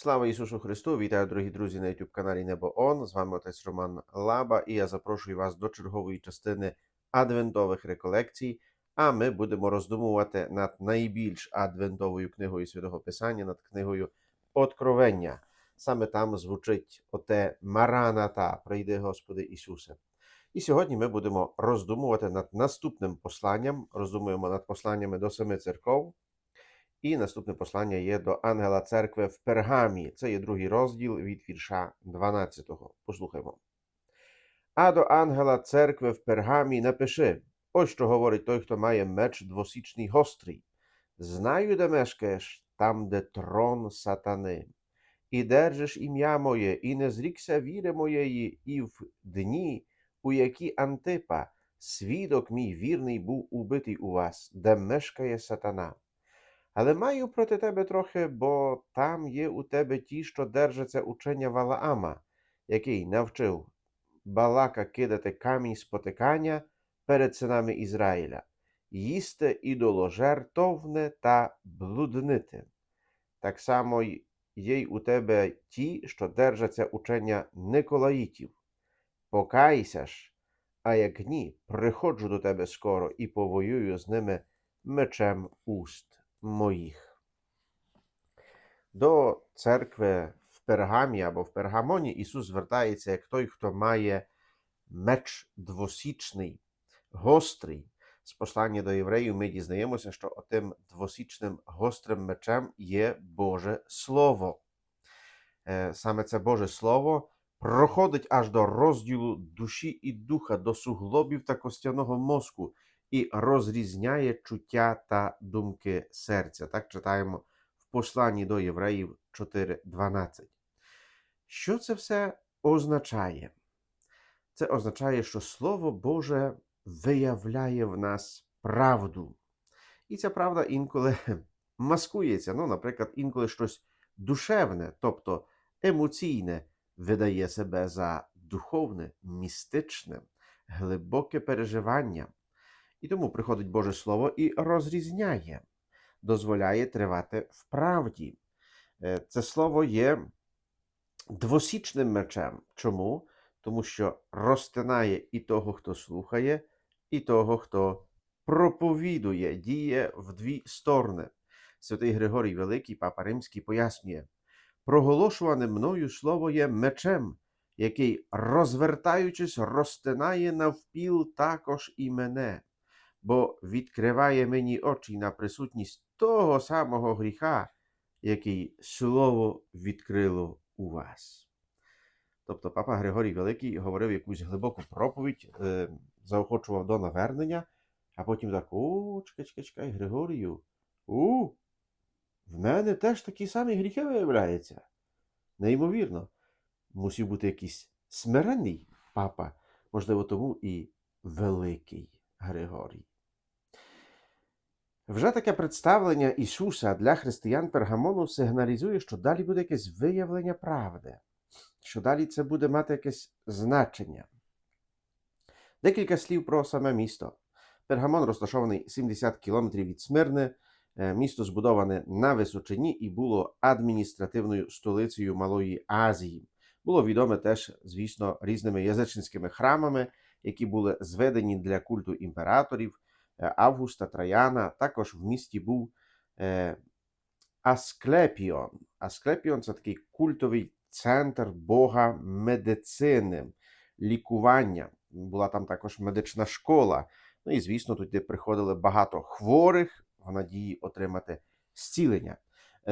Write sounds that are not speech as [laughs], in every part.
Слава Ісусу Христу! Вітаю, дорогі друзі, на youtube каналі Небо Он. З вами отець Роман Лаба, і я запрошую вас до чергової частини адвентових реколекцій. А ми будемо роздумувати над найбільш адвентовою книгою Святого Писання, над книгою Откровення. Саме там звучить оте Мараната, прийди Господи Ісусе. І сьогодні ми будемо роздумувати над наступним посланням. Роздумуємо над посланнями до семи церков. І наступне послання є до ангела церкви в Пергамі. Це є другий розділ від вірша 12. Послухаймо. А до ангела церкви в Пергамі напиши: ось що говорить той, хто має меч двосічний гострий. Знаю, де мешкаєш, там, де трон сатани. І держиш ім'я моє, і не зрікся віри моєї, і в дні, у які Антипа, свідок мій вірний, був убитий у вас, де мешкає сатана. Але маю проти тебе трохи, бо там є у тебе ті, що держаться учення Валаама, який навчив Балака кидати камінь спотикання перед синами Ізраїля, їсти ідоложертовне та блуднити. Так само є й у тебе ті, що держаться учення Николаїтів. Покайся ж, а як ні, приходжу до тебе скоро і повоюю з ними мечем уст моїх. До церкви в Пергамі або в Пергамоні Ісус звертається як той, хто має меч двосічний, гострий. З послання до євреїв ми дізнаємося, що отим двосічним гострим мечем є Боже Слово. Е, Саме це Боже Слово проходить аж до розділу душі і духа, до суглобів та костяного мозку і розрізняє чуття та думки серця. Так читаємо в посланні до євреїв 4.12. Що це все означає? Це означає, що Слово Боже виявляє в нас правду. І ця правда інколи [laughs] маскується. Ну, наприклад, інколи щось душевне, тобто емоційне, видає себе за духовне, містичне, глибоке переживання. І тому приходить Боже Слово і розрізняє, дозволяє тривати в правді. Е, Це слово є двосічним мечем. Чому? Тому що розтинає і того, хто слухає, і того, хто проповідує, діє в дві сторони. Святий Григорій Великий, Папа Римський, пояснює: проголошуване мною слово є мечем, який, розвертаючись, розтинає навпіл також і мене бо відкриває мені очі на присутність того самого гріха, який слово відкрило у вас. Тобто папа Григорій Великий говорив якусь глибоку проповідь, е, заохочував до навернення, а потім так: о, чекай, чекай, чекай, Григорію, у, в мене теж такі самі гріхи виявляються. Неймовірно, мусив бути якийсь смиренний папа, можливо, тому і великий. Григорій. Вже таке представлення Ісуса для християн Пергамону сигналізує, що далі буде якесь виявлення правди, що далі це буде мати якесь значення. Декілька слів про саме місто. Пергамон розташований 70 кілометрів від Смирни. Місто збудоване на височині і було адміністративною столицею Малої Азії. Було відоме теж, звісно, різними язичницькими храмами які були зведені для культу імператорів Августа Траяна. Також в місті був Асклепіон. Асклепіон це такий культовий центр Бога медицини, лікування. Була там також медична школа. Ну і, звісно, туди приходили багато хворих в надії отримати зцілення.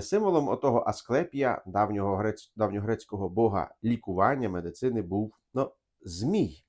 Символом отого Асклепія, давнього грец... давньогрецького бога лікування медицини, був ну, змій.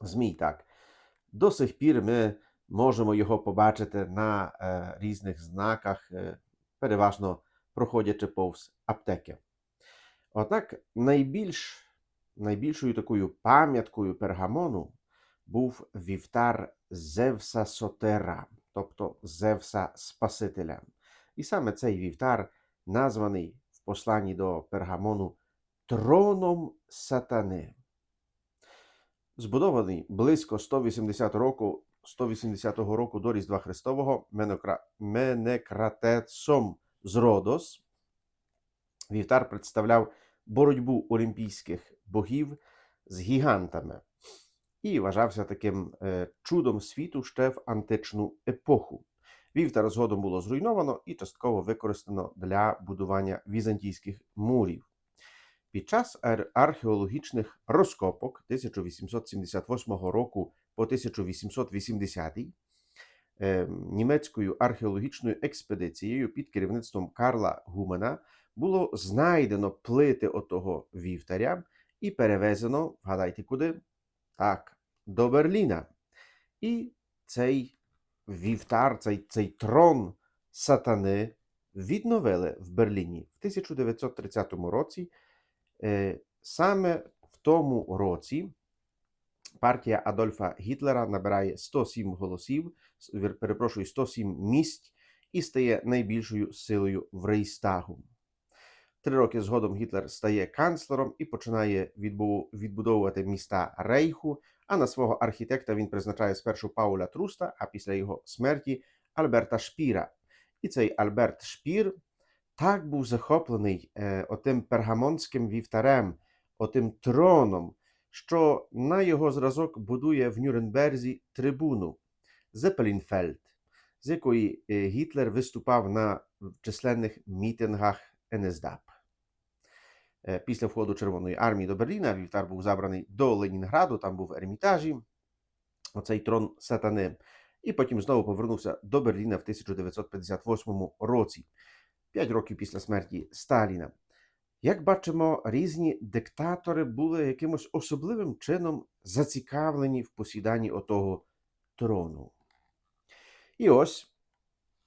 Змій так. До сих пір ми можемо його побачити на е, різних знаках, е, переважно проходячи повз аптеки. Однак найбільш, найбільшою такою пам'яткою пергамону був вівтар Зевса Сотера, тобто Зевса Спасителя. І саме цей вівтар названий в посланні до пергамону троном сатани збудований близько 180 року, 180 року до Різдва Христового Менекра... Менекратецом з Родос. Вівтар представляв боротьбу олімпійських богів з гігантами і вважався таким е, чудом світу ще в античну епоху. Вівтар згодом було зруйновано і частково використано для будування візантійських мурів. Під час ар- археологічних розкопок 1878 року по 1880 е, німецькою археологічною експедицією під керівництвом Карла Гумена було знайдено плити отого вівтаря і перевезено, вгадайте куди? Так, до Берліна. І цей вівтар, цей, цей трон сатани відновили в Берліні в 1930 році. Е, Саме в тому році партія Адольфа Гітлера набирає 107 голосів, перепрошую, 107 місць і стає найбільшою силою в Рейстагу. Три роки згодом Гітлер стає канцлером і починає відбудовувати міста Рейху. А на свого архітекта він призначає спершу Пауля Труста, а після його смерті Альберта Шпіра. І цей Альберт Шпір так був захоплений е, отим пергамонським вівтарем, отим троном, що на його зразок будує в Нюрнберзі трибуну Зепелінфельд, з якої е, Гітлер виступав на численних мітингах НСДАП. Е, Після входу Червоної армії до Берліна вівтар був забраний до Ленінграду, там був Ермітажі, оцей трон сатани, і потім знову повернувся до Берліна в 1958 році, п'ять років після смерті Сталіна. Як бачимо, різні диктатори були якимось особливим чином зацікавлені в посіданні отого трону. І ось,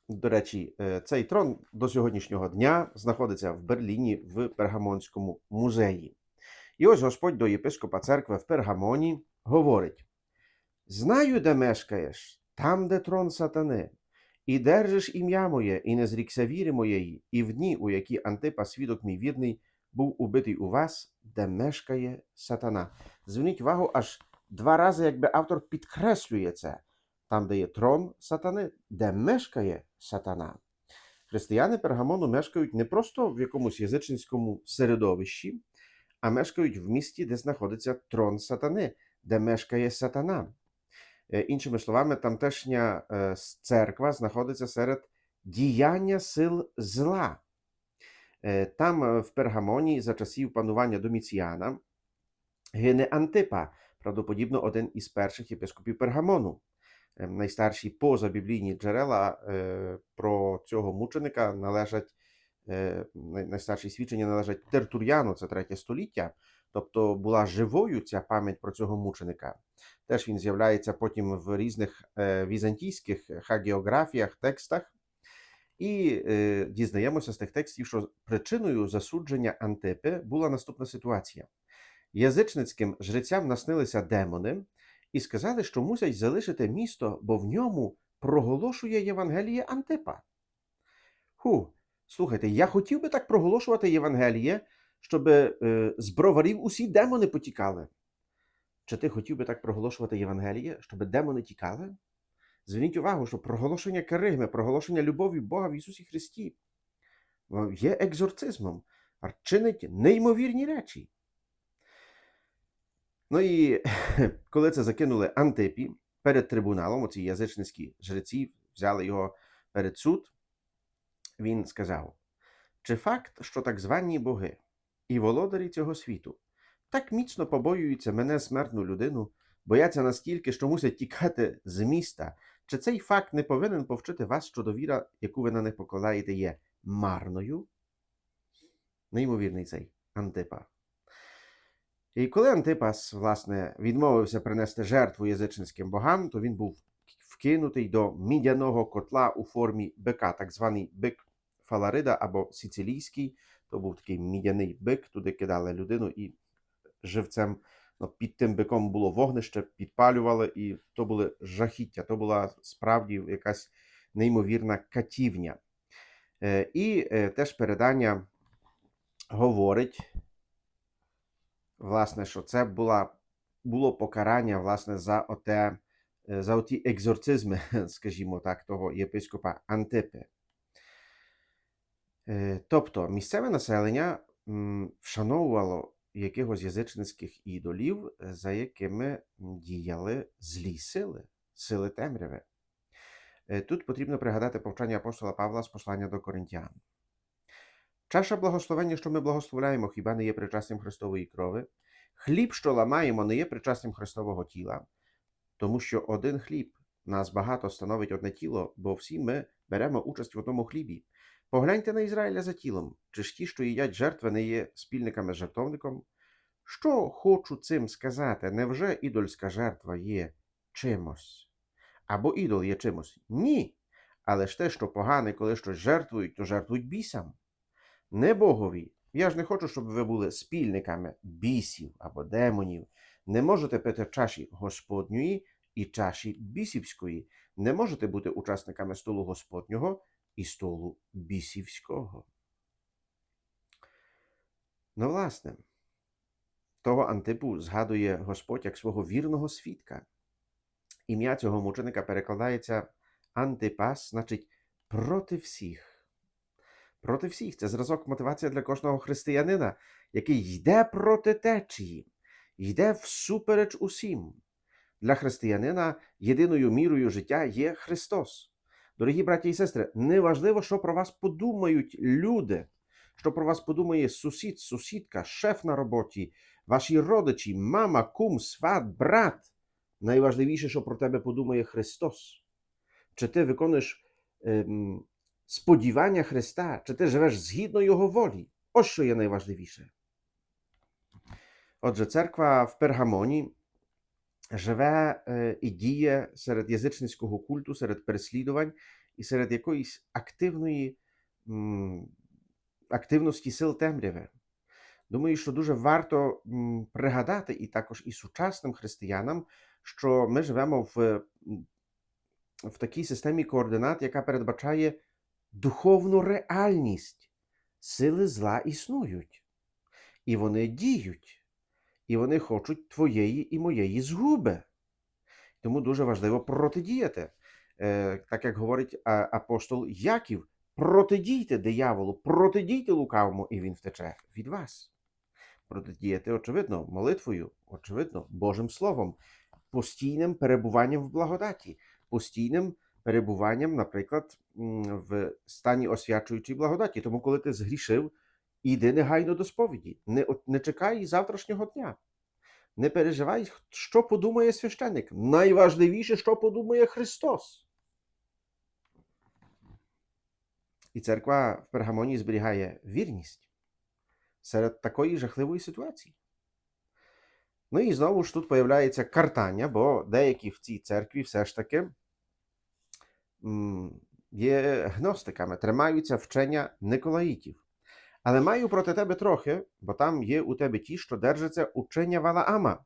до речі, е, цей трон до сьогоднішнього дня знаходиться в Берліні в Пергамонському музеї. І ось Господь до єпископа церкви в Пергамоні говорить: Знаю, де мешкаєш, там, де трон сатани, і держиш ім'я моє, і не зрікся віри моєї, і в дні, у які Антипа, свідок мій вірний, був убитий у вас, де мешкає сатана. Зверніть увагу, аж два рази, якби автор підкреслює це, там, де є трон сатани, де мешкає сатана. Християни Пергамону мешкають не просто в якомусь язичницькому середовищі, а мешкають в місті, де знаходиться трон сатани, де мешкає сатана. Е, Іншими словами, тамтешня е, церква знаходиться серед діяння сил зла. Е, Там в Пергамоні за часів панування Доміціана гине Антипа, правдоподібно один із перших єпископів Пергамону. Найстарші позабіблійні джерела про цього мученика належать, найстарші свідчення належать Тертур'яну, це третє століття. Тобто була живою ця пам'ять про цього мученика. Теж він з'являється потім в різних е, візантійських хагіографіях, текстах. І е, дізнаємося з тих текстів, що причиною засудження Антипи була наступна ситуація. Язичницьким жрецям наснилися демони і сказали, що мусять залишити місто, бо в ньому проголошує Євангеліє Антипа. Ху, слухайте, я хотів би так проголошувати Євангеліє, щоб е, з броварів усі демони потікали. Чи ти хотів би так проголошувати Євангеліє, щоб демони тікали? Зверніть увагу, що проголошення каригми, проголошення любові Бога в Ісусі Христі є екзорцизмом, а чинить неймовірні речі. Ну і [laughs] коли це закинули Антипі перед трибуналом, оці язичницькі жреці взяли його перед суд, він сказав: чи факт, що так звані боги і володарі цього світу так міцно побоюються мене смертну людину, бояться настільки, що мусять тікати з міста, чи цей факт не повинен повчити вас, що довіра, яку ви на них покладаєте, є марною? Неймовірний цей Антипа. І коли Антипас, власне, відмовився принести жертву язичницьким богам, то він був вкинутий до мідяного котла у формі бика, так званий бик Фаларида або сицилійський. То був такий мідяний бик, туди кидали людину і живцем ну, під тим биком було вогнище, підпалювали, і то були жахіття. То була справді якась неймовірна катівня. Е, І е, теж передання говорить, власне, що це була, було покарання власне, за оте, е, за оті екзорцизми, [laughs] скажімо так, того єпископа Антипи. Е, Тобто місцеве населення вшановувало якихось язичницьких ідолів, е, за якими діяли злі сили, сили темряви. Е, Тут потрібно пригадати повчання апостола Павла з послання до Коринтян. Чаша благословення, що ми благословляємо, хіба не є причастям Христової крови? Хліб, що ламаємо, не є причастям Христового тіла, тому що один хліб нас багато становить одне тіло, бо всі ми беремо участь в одному хлібі. Погляньте на Ізраїля за тілом, чи ж ті, що їдять жертви, не є спільниками з жертовником? Що хочу цим сказати? Невже ідольська жертва є чимось? Або ідол є чимось? Ні. Але ж те, що погане, коли щось жертвують, то жертвують бісам. Не Богові. Я ж не хочу, щоб ви були спільниками бісів або демонів. Не можете пити чаші Господньої і чаші бісівської. Не можете бути учасниками столу Господнього і столу бісівського. Ну, власне, того Антипу згадує Господь як свого вірного свідка. Ім'я цього мученика перекладається Антипас, значить проти всіх. Проти всіх це зразок мотивація для кожного християнина, який йде проти течії, йде всупереч усім. Для християнина єдиною мірою життя є Христос. Дорогі браті і сестри, неважливо, що про вас подумають люди, що про вас подумає сусід, сусідка, шеф на роботі, ваші родичі, мама, кум, сват, брат. Найважливіше, що про тебе подумає Христос. Чи ти виконуєш ем, сподівання Христа, чи ти живеш згідно Його волі? Ось що є найважливіше. Отже, церква в Пергамоні живе е, і діє серед язичницького культу, серед переслідувань і серед якоїсь активної активності сил темряви. Думаю, що дуже варто пригадати і також і сучасним християнам, що ми живемо в, в такій системі координат, яка передбачає духовну реальність. Сили зла існують, і вони діють, і вони хочуть твоєї і моєї згуби. Тому дуже важливо протидіяти. Е, так як говорить апостол Яків, протидійте дияволу, протидійте лукавому, і він втече від вас. Протидіяти, очевидно, молитвою, очевидно, Божим Словом, постійним перебуванням в благодаті, постійним перебуванням, наприклад, в стані освячуючої благодаті. Тому, коли ти згрішив, іди негайно до сповіді, не, не чекай завтрашнього дня. Не переживай, що подумає священник. Найважливіше, що подумає Христос. І церква в Пергамоні зберігає вірність серед такої жахливої ситуації. Ну і знову ж тут появляється картання, бо деякі в цій церкві все ж таки є гностиками, тримаються вчення Николаїтів. Але маю проти тебе трохи, бо там є у тебе ті, що держаться учення Валаама,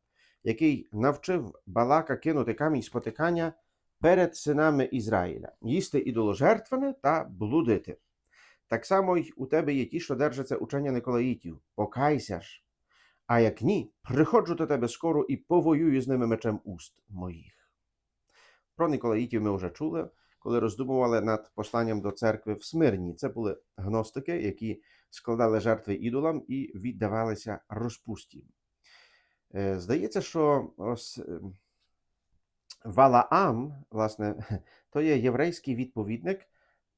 який навчив Балака кинути камінь спотикання перед синами Ізраїля, їсти ідоложертвене та блудити. Так само й у тебе є ті, що держаться учення Николаїтів. Покайся ж. А як ні, приходжу до тебе скоро і повоюю з ними мечем уст моїх. Про Николаїтів ми вже чули, коли роздумували над посланням до церкви в Смирні. Це були гностики, які складали жертви ідолам і віддавалися розпусті. Е, Здається, що ось е, Валаам, власне, [laughs] то є єврейський відповідник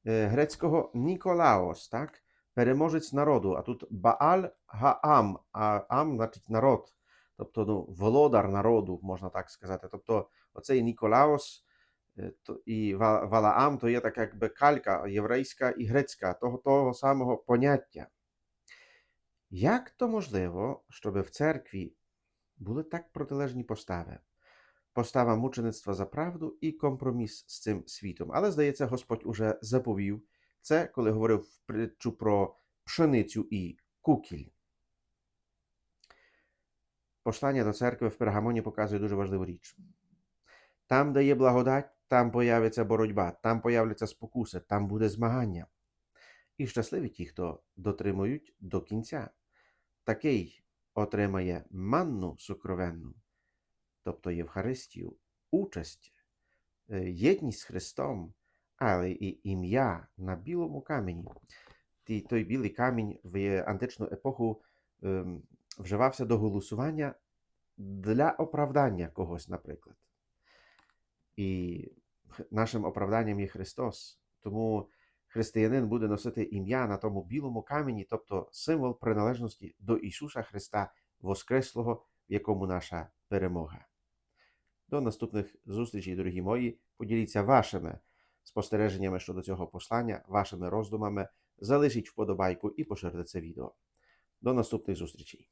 е, грецького Ніколаос, так? переможець народу. А тут Бааль Гаам, а Ам значить народ, тобто ну, володар народу, можна так сказати. Тобто оцей Ніколаос і Ва- Валаам то є така якби калька єврейська і грецька, того, того самого поняття. Як то можливо, щоб в церкві були так протилежні постави? Постава мучеництва за правду і компроміс з цим світом. Але, здається, Господь уже заповів це, коли говорив в притчу про пшеницю і кукіль. Послання до церкви в Пергамоні показує дуже важливу річ. Там, де є благодать, там появиться боротьба, там появляться спокуси, там буде змагання. І щасливі ті, хто дотримують до кінця. Такий отримає манну сукровенну, тобто Євхаристію, участь, е, єдність з Христом, але і ім'я на білому камені. той білий камінь в античну епоху ем, вживався до голосування для оправдання когось, наприклад. І нашим оправданням є Христос. Тому християнин буде носити ім'я на тому білому камені, тобто символ приналежності до Ісуса Христа Воскреслого, в якому наша перемога. До наступних зустрічей, дорогі мої. Поділіться вашими спостереженнями щодо цього послання, вашими роздумами. Залишіть вподобайку і поширте це відео. До наступних зустрічей.